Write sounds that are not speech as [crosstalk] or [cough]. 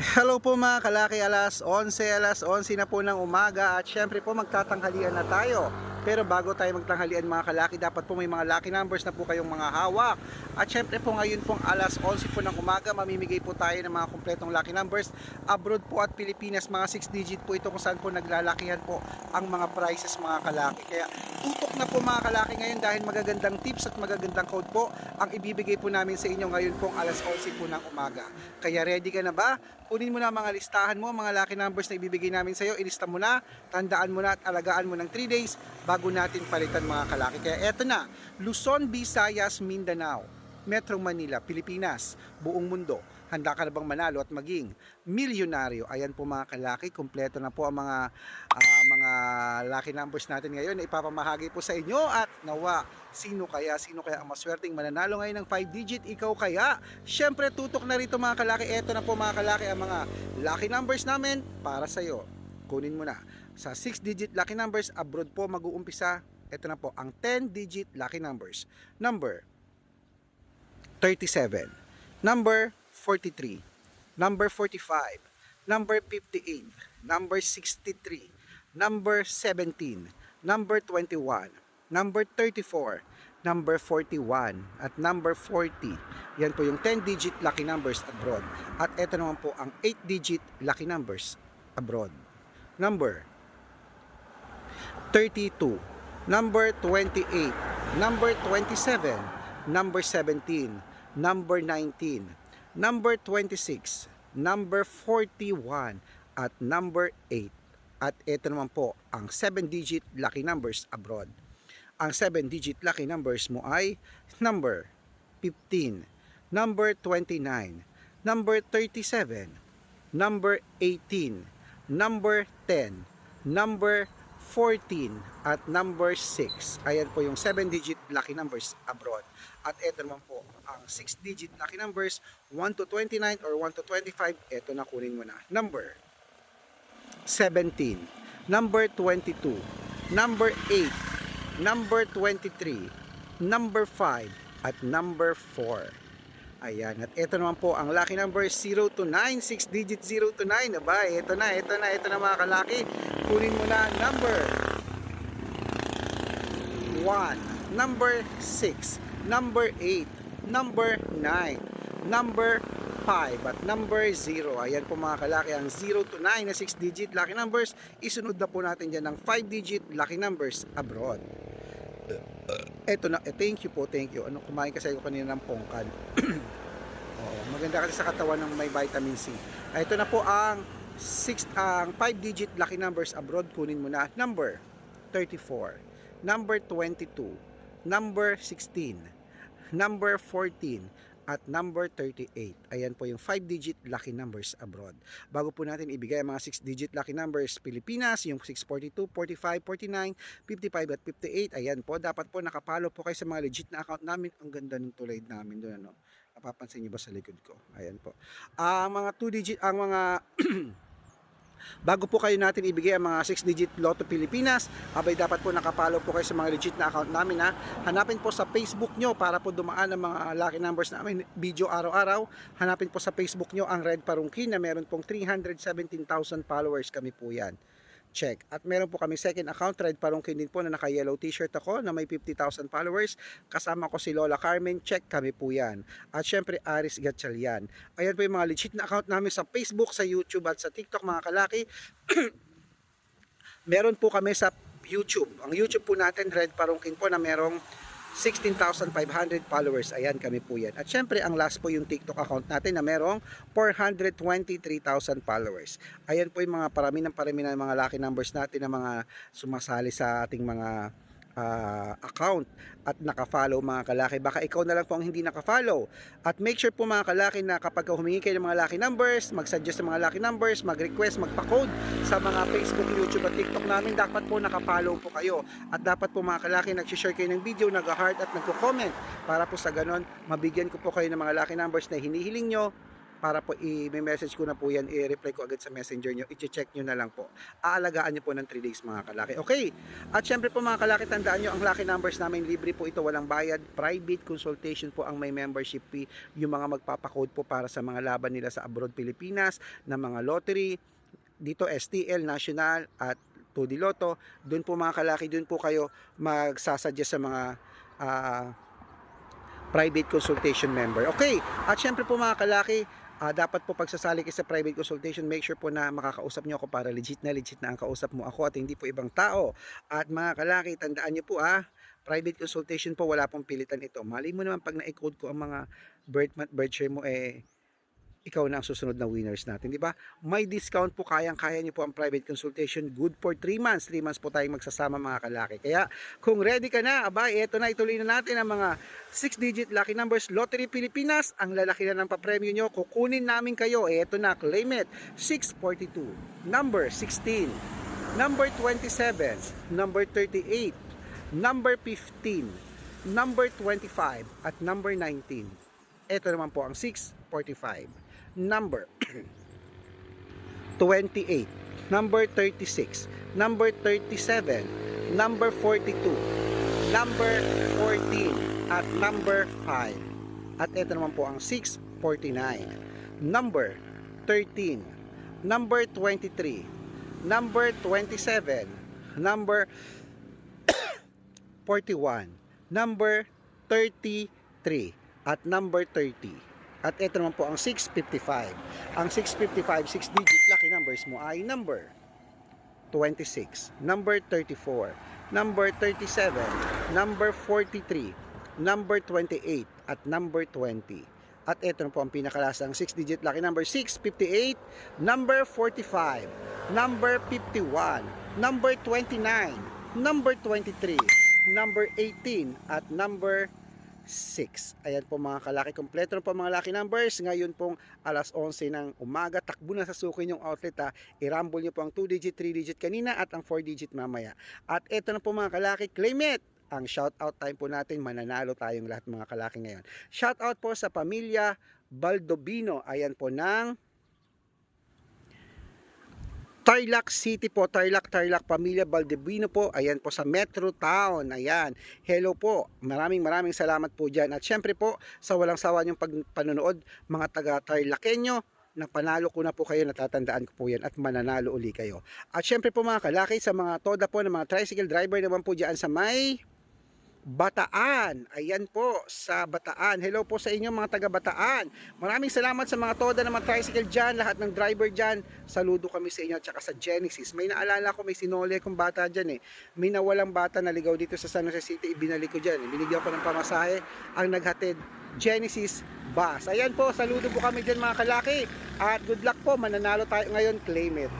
Hello po mga kalaki, alas 11, alas 11 na po ng umaga at syempre po magtatanghalian na tayo. Pero bago tayo magtanghalian mga kalaki, dapat po may mga lucky numbers na po kayong mga hawak. At syempre po ngayon pong alas 11 po ng umaga, mamimigay po tayo ng mga kumpletong lucky numbers. Abroad po at Pilipinas, mga 6 digit po ito kung saan po naglalakihan po ang mga prices mga kalaki. Kaya tutok na po mga kalaki ngayon dahil magagandang tips at magagandang code po ang ibibigay po namin sa inyo ngayon pong alas 11 po ng umaga. Kaya ready ka na ba? Kunin mo na mga listahan mo, mga lucky numbers na ibibigay namin sa iyo. Ilista mo na, tandaan mo na at alagaan mo ng 3 days bago natin palitan mga kalaki. Kaya eto na, Luzon, Visayas, Mindanao, Metro Manila, Pilipinas, buong mundo. Handa ka na bang manalo at maging milyonaryo? Ayan po mga kalaki, kumpleto na po ang mga ah, mga lucky numbers natin ngayon na ipapamahagi po sa inyo at nawa, sino kaya, sino kaya ang maswerteng mananalo ngayon ng 5 digit? Ikaw kaya? Syempre tutok na rito mga kalaki, eto na po mga kalaki ang mga lucky numbers namin para sa iyo. Kunin mo na. Sa 6 digit lucky numbers, abroad po mag-uumpisa. Ito na po ang 10 digit lucky numbers. Number 37, number 43, number 45, number 58, number 63, number 17, number 21, number 34, number 41, at number 40. Yan po yung 10 digit lucky numbers abroad. At ito naman po ang 8 digit lucky numbers abroad. Number 32, number 28, number 27, number 17, number 19, number 26, number 41, at number 8. At ito naman po ang 7-digit lucky numbers abroad. Ang 7-digit lucky numbers mo ay number 15, number 29, number 37, number 18, number 10, number 14 at number 6. Ayan po yung 7-digit lucky numbers abroad. At ito naman po ang 6-digit lucky numbers 1 to 29 or 1 to 25. Ito na kunin mo na. Number 17, number 22, number 8, number 23, number 5 at number 4. Ayan, at ito naman po ang lucky number 0 to 9, 6 digit 0 to 9. Aba, ito na, ito na, ito na mga kalaki. Kunin mo na number 1, number 6, number 8, number 9, number 5 at number 0. Ayan po mga kalaki, ang 0 to 9 na 6 digit lucky numbers. Isunod na po natin dyan ng 5 digit lucky numbers abroad. Eto na, eh, thank you po, thank you. Ano, kumain kasi ako kanina ng pongkan. [clears throat] Oo, maganda kasi sa katawan ng may vitamin C. Ah, Ito na po ang 6 ang 5 digit lucky numbers abroad. Kunin mo na number 34, number 22, number 16, number 14, at number 38. Ayan po yung 5 digit lucky numbers abroad. Bago po natin ibigay ang mga 6 digit lucky numbers Pilipinas, yung 642, 45, 49, 55 at 58. Ayan po, dapat po nakapalo po kayo sa mga legit na account namin. Ang ganda ng tulay namin doon ano. Napapansin niyo ba sa likod ko? Ayan po. Ang mga 2 digit, ang mga Bago po kayo natin ibigay ang mga 6 digit Lotto Pilipinas, abay dapat po nakapalo po kayo sa mga legit na account namin ha. Hanapin po sa Facebook nyo para po dumaan ang mga lucky numbers namin video araw-araw. Hanapin po sa Facebook nyo ang Red Parungkin na meron pong 317,000 followers kami po yan. Check. At meron po kami second account, Red Parungkin din po na naka-yellow t-shirt ako na may 50,000 followers. Kasama ko si Lola Carmen, check kami po yan. At syempre, Aris Gatchalian. Ayan po yung mga legit na account namin sa Facebook, sa YouTube at sa TikTok mga kalaki. [clears throat] meron po kami sa YouTube. Ang YouTube po natin, Red Parungkin po na merong 16,500 followers. Ayan kami po yan. At syempre, ang last po yung TikTok account natin na merong 423,000 followers. Ayan po yung mga parami ng parami ng mga lucky numbers natin na mga sumasali sa ating mga ah, account at nakafollow mga kalaki. Baka ikaw na lang po ang hindi nakafollow. At make sure po mga kalaki na kapag humingi kayo ng mga lucky numbers, mag-suggest ng mga lucky numbers, mag-request, magpa-code sa mga Facebook, YouTube at TikTok namin, dapat po nakafollow po kayo. At dapat po mga kalaki, nag-share kayo ng video, nag-heart at nagko-comment para po sa ganon, mabigyan ko po kayo ng mga lucky numbers na hinihiling nyo para po i-message ko na po yan, i-reply ko agad sa messenger nyo, i-check nyo na lang po. Aalagaan nyo po ng 3 days mga kalaki. Okay, at syempre po mga kalaki, tandaan nyo, ang lucky numbers namin, libre po ito, walang bayad, private consultation po ang may membership fee, yung mga magpapakode po para sa mga laban nila sa abroad Pilipinas, na mga lottery, dito STL, National, at 2D Lotto, doon po mga kalaki, doon po kayo magsasuggest sa mga ah, private consultation member. Okay, at syempre po mga kalaki, ah, dapat po pagsasali kayo sa private consultation, make sure po na makakausap nyo ako para legit na legit na ang kausap mo ako at hindi po ibang tao. At mga kalaki, tandaan nyo po ah, private consultation po, wala pong pilitan ito. Mali mo naman pag na-code ko ang mga birth month, birth share mo, eh, ikaw na ang susunod na winners natin, di ba? May discount po, kayang-kaya niyo po ang private consultation. Good for 3 months. 3 months po tayong magsasama mga kalaki. Kaya kung ready ka na, abay, eto na, ituloy na natin ang mga 6-digit lucky numbers. Lottery Pilipinas, ang lalaki na ng papremyo nyo. Kukunin namin kayo. Eto na, claim it. 642, number 16, number 27, number 38, number 15, number 25, at number 19. Ito naman po ang 645. Number [clears throat] 28, number 36, number 37, number 42, number 14, at number 5. At ito naman po ang 649. Number 13, number 23, number 27, number [coughs] 41, number 33, at number 30. At ito naman po ang 655. Ang 655, 6 digit lucky numbers mo ay number 26, number 34, number 37, number 43, number 28, at number 20. At ito na po ang pinakalasang 6 digit lucky number 658, number 45, number 51, number 29, number 23, number 18, at number 6. Ayan po mga kalaki. Kompleto po mga lucky numbers. Ngayon pong alas 11 ng umaga. Takbo na sa suki yung outlet ha. I-rumble nyo po ang 2 digit, 3 digit kanina at ang 4 digit mamaya. At ito na po mga kalaki. Claim it! Ang shout out time po natin. Mananalo tayong lahat mga kalaki ngayon. Shout out po sa pamilya Baldobino. Ayan po ng Tarlac City po, Tarlac, Tarlac, Pamilya Baldebino po, ayan po sa Metro Town, ayan. Hello po, maraming maraming salamat po dyan. At syempre po, sa walang sawa niyong pagpanonood, mga taga Tarlacenyo, na panalo ko na po kayo, natatandaan ko po yan at mananalo uli kayo. At syempre po mga kalaki, sa mga toda po ng mga tricycle driver naman po dyan sa may Bataan. Ayan po sa Bataan. Hello po sa inyo mga taga Bataan. Maraming salamat sa mga toda ng mga tricycle dyan, lahat ng driver dyan. Saludo kami sa inyo at saka sa Genesis. May naalala ko, may sinole kong bata dyan eh. May nawalang bata na ligaw dito sa San Jose City, ibinalik ko dyan. Binigyan ko ng pamasahe ang naghatid Genesis Bus. Ayan po, saludo po kami dyan mga kalaki. At good luck po, mananalo tayo ngayon, claim it.